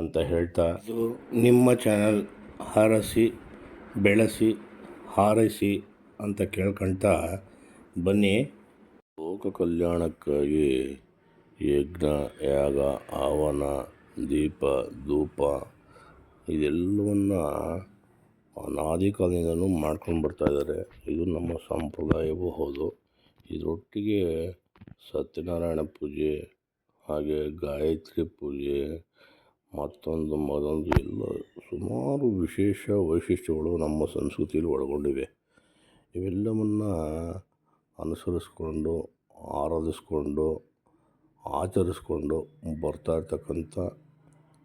ಅಂತ ಹೇಳ್ತಾ ನಿಮ್ಮ ಚಾನಲ್ ಹಾರಸಿ, ಬೆಳೆಸಿ, ಹಾರೈಸಿ ಅಂತ ಕೇಳ್ಕೊಳ್ತಾ ಬನ್ನಿ. ಲೋಕ ಕಲ್ಯಾಣಕ್ಕಾಗಿ ಯಜ್ಞ, ಯಾಗ ಆವನ ದೀಪ, ಧೂಪ ಇದೆಲ್ಲವನ್ನ ಅನಾದಿ ಕಾಲದಿಂದನೂ ಮಾಡ್ಕೊಂಡು ಬರ್ತಾ ಇದ್ದಾರೆ. ಇದು ನಮ್ಮ ಸಂಪ್ರದಾಯವೂ ಹೌದು. ಇದರೊಟ್ಟಿಗೆ ಸತ್ಯನಾರಾಯಣ ಪೂಜೆ ಹಾಗೆ ಗಾಯತ್ರಿ ಪೂಜೆ ಮತ್ತೊಂದು ಮತ್ತೊಂದು ಎಲ್ಲ ಸುಮಾರು ವಿಶೇಷ ವೈಶಿಷ್ಟ್ಯಗಳು ನಮ್ಮ ಸಂಸ್ಕೃತಿಯಲ್ಲಿ ಒಳಗೊಂಡಿವೆ. ಇವೆಲ್ಲವನ್ನು ಅನುಸರಿಸ್ಕೊಂಡು, ಆರಾಧಿಸ್ಕೊಂಡು, ಆಚರಿಸ್ಕೊಂಡು ಬರ್ತಾ ಇರ್ತಕ್ಕಂಥ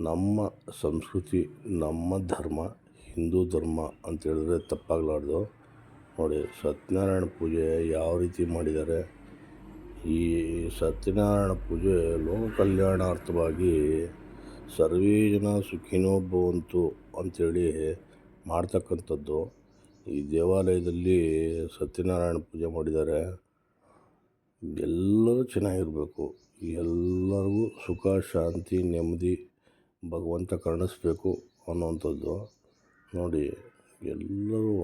ನಮ್ಮ ಸಂಸ್ಕೃತಿ, ನಮ್ಮ ಧರ್ಮ, ಹಿಂದೂ ಧರ್ಮ ಅಂತ ಹೇಳಿದ್ರೆ ತಪ್ಪಾಗಲಾರ್ದು. ನೋಡಿ, ಸತ್ಯನಾರಾಯಣ ಪೂಜೆ ಯಾವ ರೀತಿ ಮಾಡಿದ್ದಾರೆ. ಈ ಸತ್ಯನಾರಾಯಣ ಪೂಜೆ ಲೋಕ ಕಲ್ಯಾಣಾರ್ಥವಾಗಿ ಸರ್ವೇ ಜನ ಸುಖಿನೋ ಭವಂತು ಅಂಥೇಳಿ ಮಾಡ್ತಕ್ಕಂಥದ್ದು. ಈ ದೇವಾಲಯದಲ್ಲಿ ಸತ್ಯನಾರಾಯಣ ಪೂಜೆ ಮಾಡಿದ್ದಾರೆ. ಎಲ್ಲರೂ ಚೆನ್ನಾಗಿರಬೇಕು. ಎಲ್ಲರಿಗೂ ಸುಖ, ಶಾಂತಿ, ನೆಮ್ಮದಿ, ಭಗವಂತ ಕರುಣಿಸ್ಬೇಕು ಅನ್ನುವಂಥದ್ದು. ನೋಡಿ, ಎಲ್ಲರೂ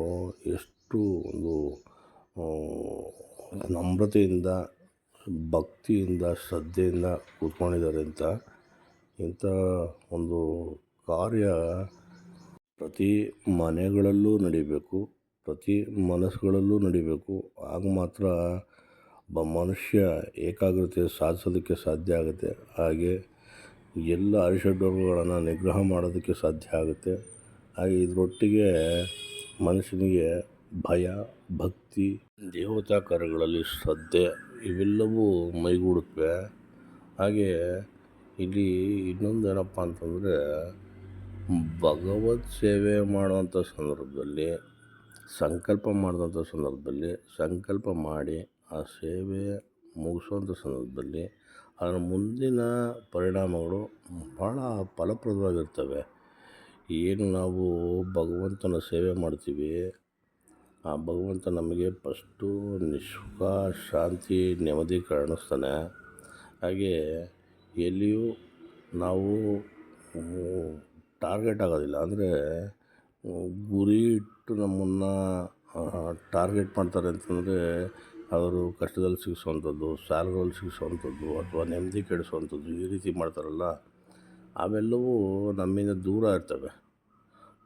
ಎಷ್ಟು ಒಂದು ನಮ್ರತೆಯಿಂದ, ಭಕ್ತಿಯಿಂದ, ಶ್ರದ್ಧೆಯಿಂದ ಕೂತ್ಕೊಂಡಿದ್ದಾರೆ ಅಂತ ಇಂಥ ಒಂದು ಕಾರ್ಯ ಪ್ರತಿ ಮನೆಗಳಲ್ಲೂ ನಡಿಬೇಕು, ಪ್ರತಿ ಮನಸ್ಸುಗಳಲ್ಲೂ ನಡಿಬೇಕು. ಆಗ ಮಾತ್ರ ಒಬ್ಬ ಮನುಷ್ಯ ಏಕಾಗ್ರತೆ ಸಾಧಿಸೋದಕ್ಕೆ ಸಾಧ್ಯ ಆಗುತ್ತೆ. ಹಾಗೆ ಎಲ್ಲ ಅರಿಷಡ್ವರ್ಗಗಳನ್ನು ನಿಗ್ರಹ ಮಾಡೋದಕ್ಕೆ ಸಾಧ್ಯ ಆಗುತ್ತೆ. ಹಾಗೆ ಇದರೊಟ್ಟಿಗೆ ಮನುಷ್ಯನಿಗೆ ಭಯ, ಭಕ್ತಿ, ದೇವತಾ ಕಾರ್ಯಗಳಲ್ಲಿ ಶ್ರದ್ಧೆ ಇವೆಲ್ಲವೂ ಮೈಗೂಡುತ್ತವೆ. ಹಾಗೆ ಇಲ್ಲಿ ಇನ್ನೊಂದು ಏನಪ್ಪ ಅಂತಂದರೆ, ಭಗವತ್ ಸೇವೆ ಮಾಡುವಂಥ ಸಂದರ್ಭದಲ್ಲಿ, ಸಂಕಲ್ಪ ಮಾಡಿದಂಥ ಸಂದರ್ಭದಲ್ಲಿ, ಸಂಕಲ್ಪ ಮಾಡಿ ಆ ಸೇವೆ ಮುಗಿಸುವಂಥ ಸಂದರ್ಭದಲ್ಲಿ ಅದರ ಮುಂದಿನ ಪರಿಣಾಮಗಳು ಭಾಳ ಫಲಪ್ರದವಾಗಿರ್ತವೆ. ಏನು ನಾವು ಭಗವಂತನ ಸೇವೆ ಮಾಡ್ತೀವಿ, ಆ ಭಗವಂತ ನಮಗೆ ಫಸ್ಟು ನಿಷ್ಕಾ ಶಾಂತಿ ನೆಮ್ಮದಿ ಕಾಣಿಸ್ತಾನೆ. ಹಾಗೆ ಎಲ್ಲಿಯೂ ನಾವು ಟಾರ್ಗೆಟ್ ಆಗೋದಿಲ್ಲ. ಅಂದರೆ ಗುರಿ ಇಟ್ಟು ನಮ್ಮನ್ನು ಟಾರ್ಗೆಟ್ ಮಾಡ್ತಾರೆ ಅಂತಂದರೆ ಅವರು ಕಷ್ಟದಲ್ಲಿ ಸಿಗಿಸುವಂಥದ್ದು, ಸಾಲಗಳಲ್ಲಿ ಸಿಗಿಸುವಂಥದ್ದು, ಅಥವಾ ನೆಮ್ಮದಿ ಕೆಡಿಸುವಂಥದ್ದು ಈ ರೀತಿ ಮಾಡ್ತಾರಲ್ಲ, ಅವೆಲ್ಲವೂ ನಮ್ಮಿಂದ ದೂರ ಇರ್ತವೆ.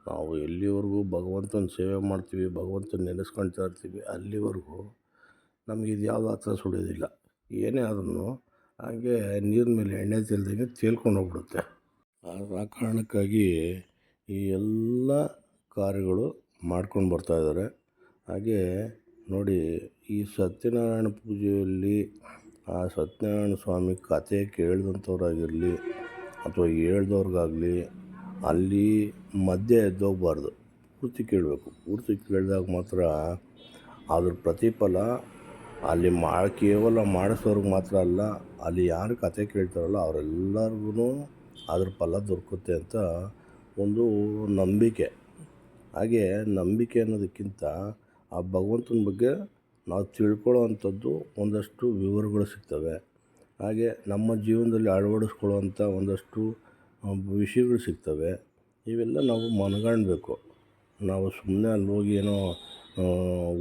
ನಾವು ಎಲ್ಲಿವರೆಗೂ ಭಗವಂತನ ಸೇವೆ ಮಾಡ್ತೀವಿ, ಭಗವಂತನ ನೆನೆಸ್ಕೊಳ್ತಾ ಇರ್ತೀವಿ, ಅಲ್ಲಿವರೆಗೂ ನಮಗೆ ಇದು ಯಾವುದು ಹತ್ರ ಸುಳಿಯೋದಿಲ್ಲ ಏನೇ ಆದ್ರೂ ಹಾಗೆ ನೀರಿನ ಮೇಲೆ ಎಣ್ಣೆ ತೆಲ್ದಂಗೆ ತೇಲ್ಕೊಂಡು ಹೋಗ್ಬಿಡುತ್ತೆ. ಆ ಕಾರಣಕ್ಕಾಗಿ ಈ ಎಲ್ಲ ಕಾರ್ಯಗಳು ಮಾಡ್ಕೊಂಡು ಬರ್ತಾ ಇದ್ದಾರೆ. ಹಾಗೆ ನೋಡಿ, ಈ ಸತ್ಯನಾರಾಯಣ ಪೂಜೆಯಲ್ಲಿ ಆ ಸತ್ಯನಾರಾಯಣ ಸ್ವಾಮಿ ಕಥೆ ಕೇಳಿದಂಥವ್ರಾಗಿರಲಿ ಅಥವಾ ಹೇಳ್ದವ್ರಿಗಾಗಲಿ, ಅಲ್ಲಿ ಮಧ್ಯೆ ಎದ್ದೋಗ್ಬಾರ್ದು. ಪೂರ್ತಿ ಕೇಳಬೇಕು. ಪೂರ್ತಿ ಕೇಳಿದಾಗ ಮಾತ್ರ ಅದ್ರ ಪ್ರತಿಫಲ ಅಲ್ಲಿ ಮಾ, ಕೇವಲ ಮಾಡಿಸೋರ್ಗೆ ಮಾತ್ರ ಅಲ್ಲ, ಅಲ್ಲಿ ಯಾರು ಕತೆ ಕೇಳ್ತಾರಲ್ಲ ಅವರೆಲ್ಲರಿಗೂ ಅದ್ರ ಫಲ ದೊರಕುತ್ತೆ ಅಂತ ಒಂದು ನಂಬಿಕೆ. ಹಾಗೆ ನಂಬಿಕೆ ಅನ್ನೋದಕ್ಕಿಂತ ಆ ಭಗವಂತನ ಬಗ್ಗೆ ನಾವು ತಿಳ್ಕೊಳ್ಳೋ ಅಂಥದ್ದು ಒಂದಷ್ಟು ವಿವರಗಳು ಸಿಗ್ತವೆ. ಹಾಗೆ ನಮ್ಮ ಜೀವನದಲ್ಲಿ ಅಳವಡಿಸ್ಕೊಳ್ಳುವಂಥ ಒಂದಷ್ಟು ವಿಷಯಗಳು ಸಿಗ್ತವೆ. ಇವೆಲ್ಲ ನಾವು ಮನಗಾಣಬೇಕು. ನಾವು ಸುಮ್ಮನೆ ಅಲ್ಲಿ ಹೋಗಿ ಏನೋ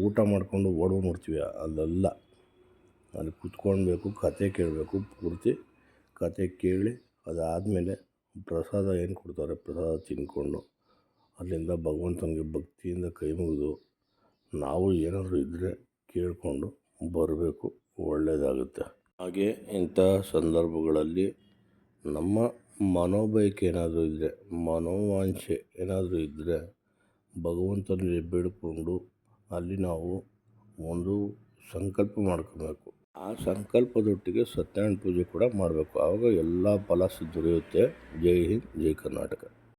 ಊಟ ಮಾಡಿಕೊಂಡು ಓಡೋಗಿ ನೋಡ್ತೀವಿ ಅಲ್ಲೆಲ್ಲ. ಅಲ್ಲಿ ಕುತ್ಕೊಳ್ಬೇಕು, ಕತೆ ಕೇಳಬೇಕು, ಪೂರ್ತಿ ಕತೆ ಕೇಳಿ ಅದಾದಮೇಲೆ ಪ್ರಸಾದ ಏನು ಕೊಡ್ತಾರೆ? ಪ್ರಸಾದ ತಿಂದ್ಕೊಂಡು ಅಲ್ಲಿಂದ ಭಗವಂತನಿಗೆ ಭಕ್ತಿಯಿಂದ ಕೈ ಮುಗಿದು ನಾವು ಏನಾದರೂ ಇದ್ದರೆ ಕೇಳಿಕೊಂಡು ಬರಬೇಕು. ಒಳ್ಳೆಯದಾಗುತ್ತೆ ಹಾಗೆ ಇಂಥ ಸಂದರ್ಭಗಳಲ್ಲಿ ನಮ್ಮ ಮನೋಬಯಕೆ ಏನಾದರೂ ಇದ್ದರೆ ಮನೋವಾಂಛೆ ಏನಾದರೂ ಇದ್ದರೆ ಭಗವಂತನಲ್ಲಿ ಬೇಡಿಕೊಂಡು ಅಲ್ಲಿ ನಾವು ಒಂದು ಸಂಕಲ್ಪ ಮಾಡ್ಕೋಬೇಕು. ಆ ಸಂಕಲ್ಪದೊಟ್ಟಿಗೆ ಸತ್ಯನಾರಾಯಣ ಪೂಜೆ ಕೂಡ ಮಾಡಬೇಕು. ಆವಾಗ ಎಲ್ಲ ಫಲ ದೊರೆಯುತ್ತೆ. ಜೈ ಹಿಂದ್, ಜೈ ಕರ್ನಾಟಕ.